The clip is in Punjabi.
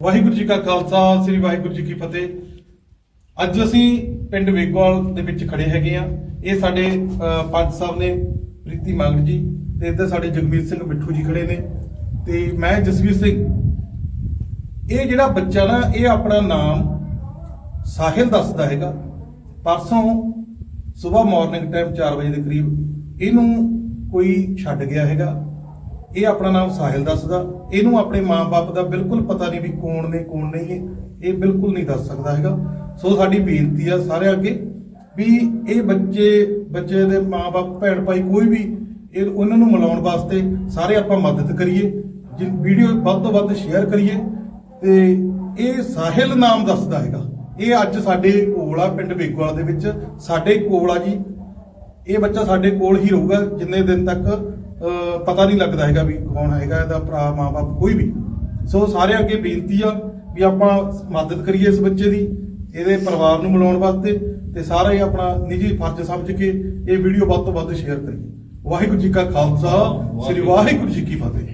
ਵਾਹਿਗੁਰੂ ਜੀ ਕਾ ਖਾਲਸਾ ਸ੍ਰੀ ਵਾਹਿਗੁਰੂ ਜੀ ਕੀ ਫਤਿਹ। ਅੱਜ ਅਸੀਂ ਪਿੰਡ ਵੇਗੋਵਾਲ ਦੇ ਵਿੱਚ ਖੜੇ ਹੈਗੇ ਆ ਇਹ ਸਾਡੇ ਅਹ, ਸਾਹਿਬ ਨੇ ਪ੍ਰੀਤੀ ਮੰਗਲ ਜੀ ਤੇ ਇੱਧਰ ਸਾਡੇ ਜਗਮੀਤ ਸਿੰਘ ਮਿੱਠੂ ਜੀ ਖੜੇ ਨੇ ਤੇ ਮੈਂ ਜਸਵੀਰ ਸਿੰਘ। ਇਹ ਜਿਹੜਾ ਬੱਚਾ ਨਾ ਇਹ ਆਪਣਾ ਨਾਮ ਸਾਹਿਲ ਦੱਸਦਾ ਹੈਗਾ। ਪਰਸੋਂ ਸਵੇਰ ਮਾਰਨਿੰਗ ਟਾਈਮ 4 ਵਜੇ ਦੇ ਕਰੀਬ ਇਹਨੂੰ ਕੋਈ ਛੱਡ ਗਿਆ ਹੈਗਾ। ਇਹ ਆਪਣਾ ਨਾਮ ਸਾਹਿਲ ਦੱਸਦਾ। ਇਹਨੂੰ ਆਪਣੇ ਮਾਪੇ ਦਾ ਬਿਲਕੁਲ ਪਤਾ ਨਹੀਂ ਵੀ ਕੌਣ ਨੇ, ਕੌਣ ਨਹੀਂ ਹੈ। ਇਹ ਬਿਲਕੁਲ ਨਹੀਂ ਦੱਸ ਸਕਦਾ ਹੈਗਾ। ਸੋ ਸਾਡੀ ਬੇਨਤੀ ਆ ਸਾਰਿਆਂ ਅੱਗੇ ਵੀ ਇਹ ਬੱਚੇ ਬੱਚੇ ਦੇ ਮਾਪੇ ਭੈਣ ਭਾਈ ਕੋਈ ਵੀ, ਇਹ ਉਹਨਾਂ ਨੂੰ ਮਿਲਾਉਣ ਵਾਸਤੇ ਸਾਰੇ ਆਪਾਂ ਮਦਦ ਕਰੀਏ, ਜੀ, ਵੀਡੀਓ ਵੱਧ ਤੋਂ ਵੱਧ ਸ਼ੇਅਰ ਕਰੀਏ ਤੇ ਇਹ ਸਾਹਿਲ ਨਾਮ ਦੱਸਦਾ ਹੈਗਾ। ਇਹ ਅੱਜ ਸਾਡੇ ਕੋਲ ਆ ਪਿੰਡ ਬੇਗਵਾਲ ਦੇ ਵਿੱਚ। ਸਾਡੇ ਕੋਲ ਆ ਜੀ। ਇਹ ਬੱਚਾ ਸਾਡੇ ਕੋਲ ਹੀ ਰਹੂਗਾ ਜਿੰਨੇ ਦਿਨ ਤੱਕ ਪਤਾ ਨਹੀਂ ਲੱਗਦਾ ਹੈਗਾ ਵੀ ਕੌਣ ਹੈਗਾ ਇਹਦਾ ਭਰਾ ਮਾਪੇ ਕੋਈ ਵੀ। ਸੋ ਸਾਰਿਆਂ ਅੱਗੇ ਬੇਨਤੀ ਆ ਵੀ ਆਪਾਂ ਮਦਦ ਕਰੀਏ ਇਸ ਬੱਚੇ ਦੀ ਇਹਦੇ ਪਰਿਵਾਰ ਨੂੰ ਮਿਲਾਉਣ ਵਾਸਤੇ ਤੇ ਸਾਰੇ ਆਪਣਾ ਨਿੱਜੀ ਫਰਜ਼ ਸਮਝ ਕੇ ਇਹ ਵੀਡੀਓ ਵੱਧ ਤੋਂ ਵੱਧ ਸ਼ੇਅਰ ਕਰੀਏ। ਵਾਹਿਗੁਰੂ ਜੀ ਕਾ ਖਾਲਸਾ ਸ੍ਰੀ ਵਾਹਿਗੁਰੂ ਜੀ ਕੀ ਫਤਿਹ।